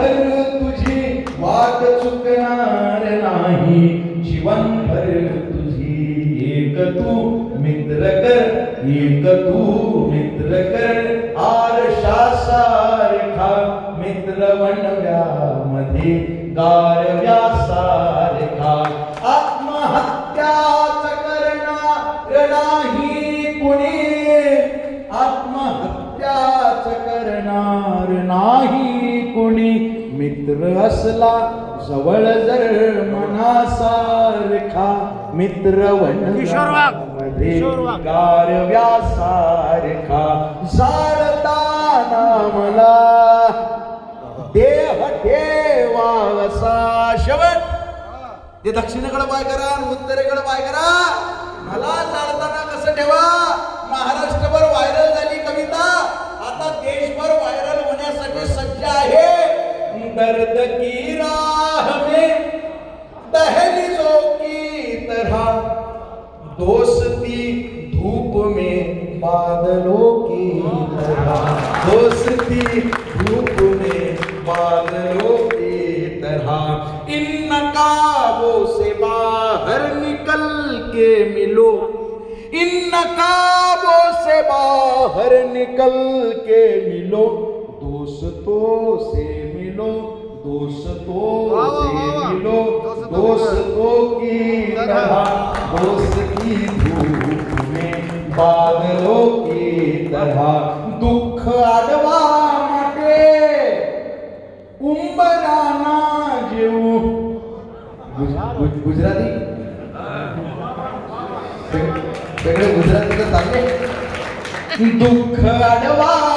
भर तुझी वाट चुकणार नाही. जीवन भर तुझी. एक तू मित्र कर एक तू मित्र कर. आर शासारखा मित्र बनव्यामध्ये गार व्यास असला जवळ जर मनासारखा मित्र किशोर वाघ. मध्ये किशोर वाघ. गारव्या सारखा जाळताना मला देह ठेवावसा शेवट ते दक्षिणेकडे पाय करा उत्तरेकडे पाय करा मला जाळताना कसं ठेवा महाराष्ट्रभर दर्द की राह में दहलीजों की तरह दोस्ती धूप में बादलों की तरह। दोस्ती धूप में बादलों की तरह। इन नकाबों से बाहर निकल के मिलो। इन नकाबों से बाहर निकल के मिलो। दोष से मिलो दोष से मिलो की तरह दोष की धूप में बादलों की तरह। दुख आडवा माटे उंबराना जेऊ। गुजराती? सगळे गुजरातीचं दुःख आडवा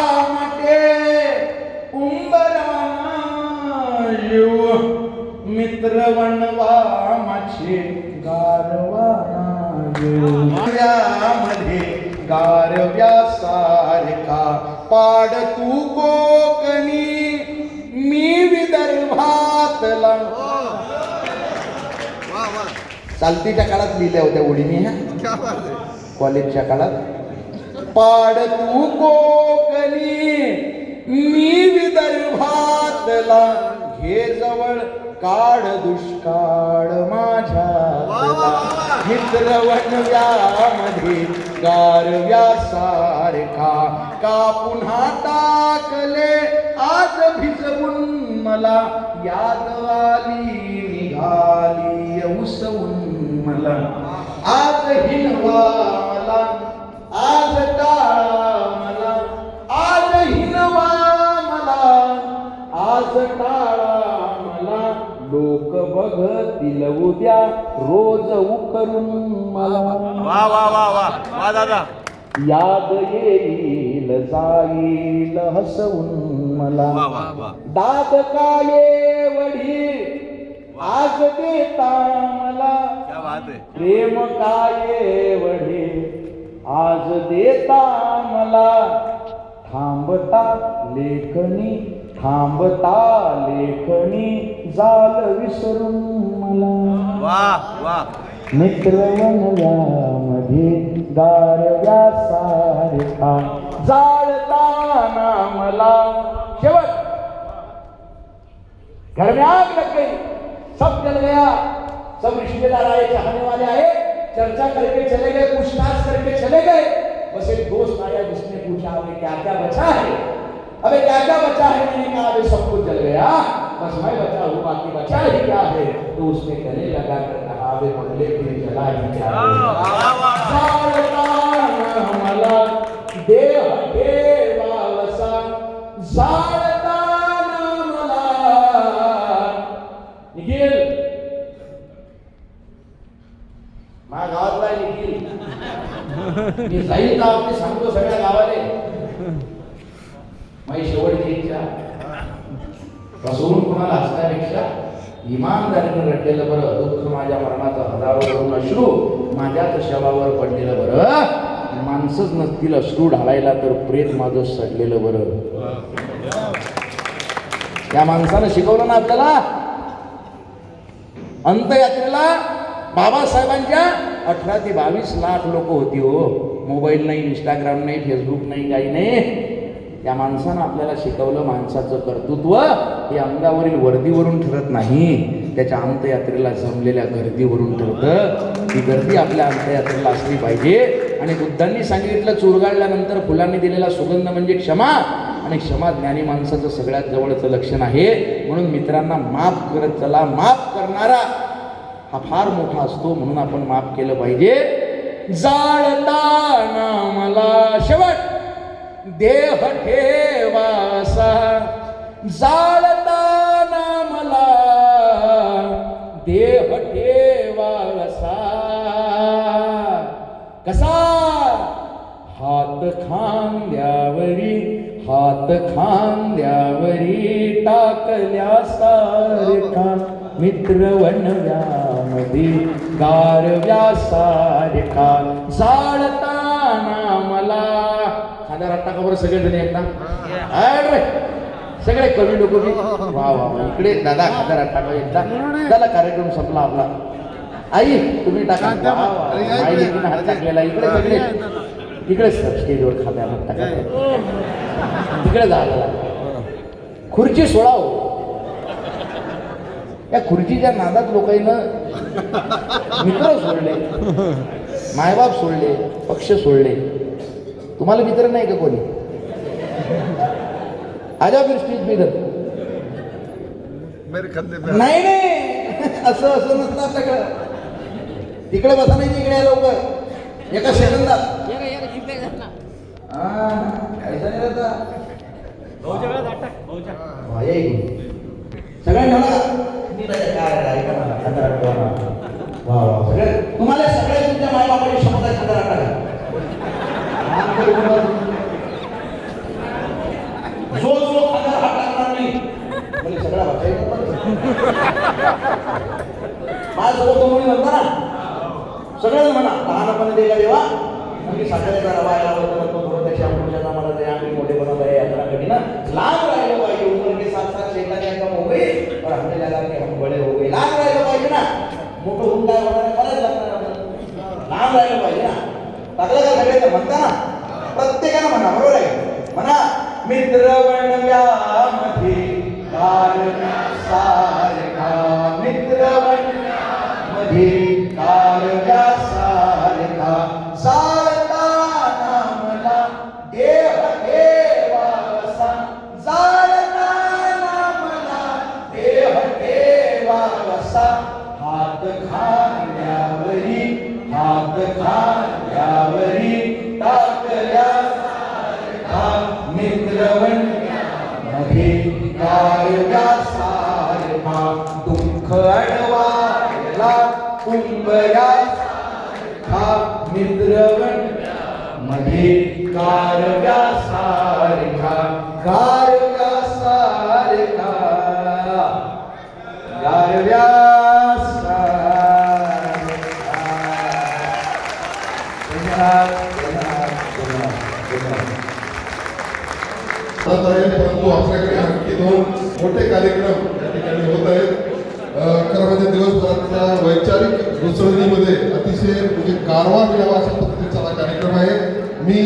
विदर्भातला चालतीच्या काळात लिहिल्या होत्या उडीने मी ह्या कॉलेजच्या काळात. पाड तू कोकणी मी विदर्भातला. घे जवळ काढ दुष्काळ माझ्या. वा, वा, गारव्या सारखा का पुन्हा टाकले आज भिजवून मला याद आली निघाली उसवून मला. आज हिनवा मला आज टाळा मला आज हिनवा मला आज टाळा मला लोक बघतील उद्या रोज उकरून मला. वा वा वा वा. वा दादा. याद येईल जाईल हसवून मला. वा वा वा. दाद काये वडी आज देता मला. प्रेम काये वडे आज देता मला. थांबता लेखणी थांबता लेखणी जाल विसरून मला. वा वा. मित्र वनव्यामध्ये गारव्या सारखा जाळताना मला शेवट घर में आग लग गई सब जल गया। सब रिश्तेदार आए चाहने वाले आए चर्चा करके चले गए पूछताछ करके चले गए। बस एक दोस्त आया जिसने पूछा अबे क्या क्या बचा है? अबे क्या क्या बचा है? मैंने कहा अबे सब कुछ जल गया। बस मैं बचा हूँ बाकी बचा ही क्या है? तो उसने गले लगा कर कहा अबे बदले फिर जला ही क्या है? वा मी जाईल का आपली सांगतो सगळ्या गावाले. माझी शेवटची इच्छा फसवून कोणाला असण्यापेक्षा इमानदारीने रडलेलं बरं दुःख माझ्या मरणाचं हजारो करून अश्रू माझ्याच शवावर पडलेलं बरं. माणसंच नसतील अश्रू ढालायला तर प्रेत माझं सडलेलं बरं. त्या माणसानं शिकवलं ना आपल्याला? अंतयात्रेला बाबासाहेबांच्या अठरा ते बावीस लाख लोक होती हो. मोबाईल नाही इंस्टाग्राम नाही फेसबुक नाही काही नाही. त्या माणसानं आपल्याला शिकवलं माणसाचं कर्तृत्व हे अंगावरील वर्दीवरून ठरत नाही. त्याच्या अंतयात्रेला जमलेल्या गर्दीवरून ठरतं. ती गर्दी आपल्या अंतयात्रेला असली पाहिजे. आणि बुद्धांनी सांगितलं चुरगाळल्यानंतर फुलांनी दिलेला सुगंध म्हणजे क्षमा. आणि क्षमा ज्ञानी माणसाचं सगळ्यात जवळचं लक्षण आहे. म्हणून मित्रांना माफ करत चला. माफ करणारा हा फार मोठा असतो म्हणून आपण माफ केलं पाहिजे. जाळताना मला शेवट. देह ठेवासा जाळताना मला देह ठेवासा कसा? हात खांद्यावरी हात खांद्यावरी टाकल्या सारखा. मित्र वनव्यामध्ये गारव्या सारखा जाळताना मला? खांद्या राट टाका बरं सगळेजण एकदा. अरे. सगळे कवी लोक बी. वा वा. इकडे दादा खांद्या राट टाका एकदा. झाला कार्यक्रम संपला आपला. आई तुम्ही टाका. हात टाकलेला इकडे सगळे. इकडे स्टेजवर खात्या हात टाका. तिकडे जायला खुर्ची हो या खुर्चीच्या नादात लोकांना मित्र सोडले मायबाप सोडले पक्ष सोडले. तुम्हाला मित्र नाही का कोणी? आजा फिर स्टेज पे इधर. मेरे कंधे पे नाही नाही. असं असं नसतं आपल्याकडं तिकडे बसा नाही तिकडे या लवकर. एका सेकंदात हा, ऐसा नाही रहता. वा, या इकडून. सगळ्यांनी ठेवला का? नीट आहे, काय आहे, ऐका ना, खांदा राखा ना. वा, वा, सगळे तुम्हाला सगळे तुमच्या मायबापाची क्षमता आहे, खांदा राखा का? मान करून बोला. जो जो खांद्यावर हात टाकणार नाही म्हणजे सगळ्या भाषा येतो माझ्यासोबत तो म्हणता ना? सगळ्यांना म्हणा. लहानपणे देगा देवा म्हणजे साखरेचा रवा याला होता तो थोडं त्याच्या पुरुषाचा मला ते आम्ही मोठे बनवत आहे यात्रा कधी ना लांब मित्रवणमध्ये कारव्या सा होत आहे परंतु आपल्याकडे आणखी दोन मोठे कार्यक्रम या ठिकाणी होत आहेत. खरं म्हणजे दिवसभराच्या वैचारिक घुसळणीमध्ये अतिशय म्हणजे कारवा मिळावा अशा पद्धतीचा हा कार्यक्रम आहे. मी